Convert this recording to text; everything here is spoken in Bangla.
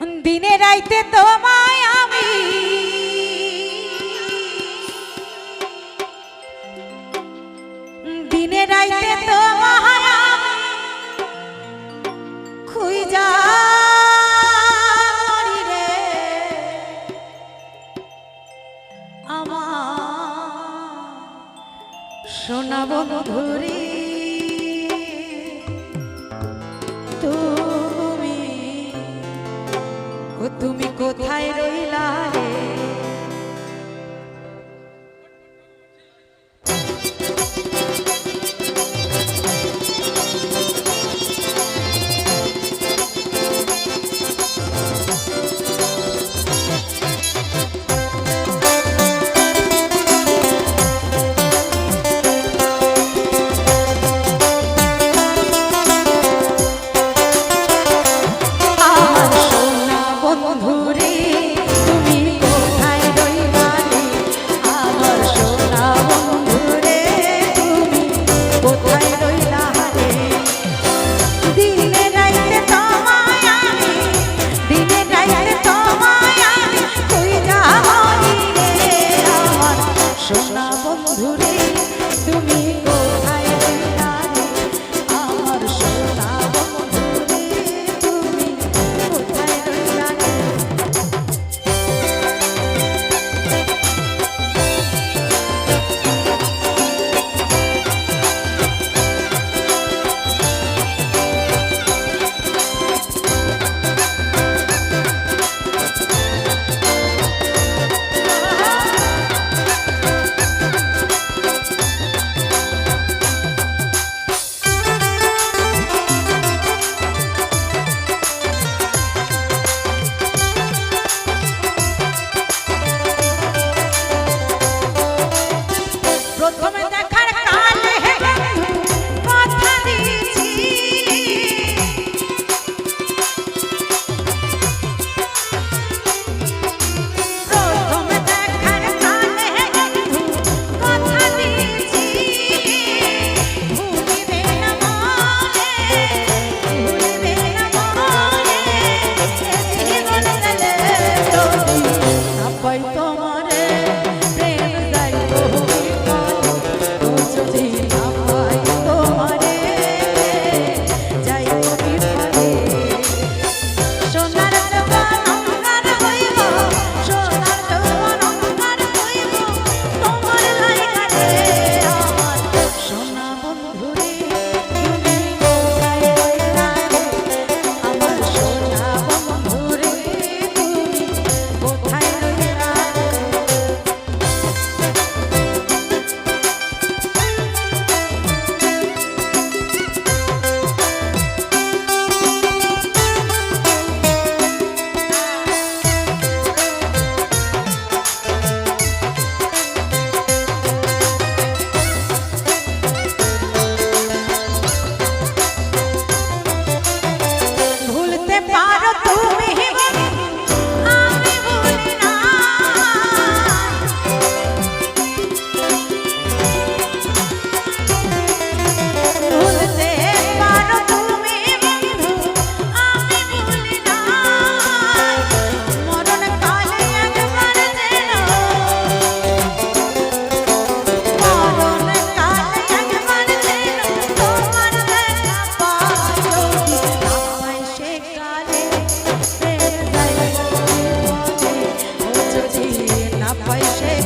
দিনে রাইতে তোমায় আমি? দিনে রাইতে তোমায় খুঁজা সোনা বন্ধুরী ও তুমি কোথায় রইলা রে? না পয়সে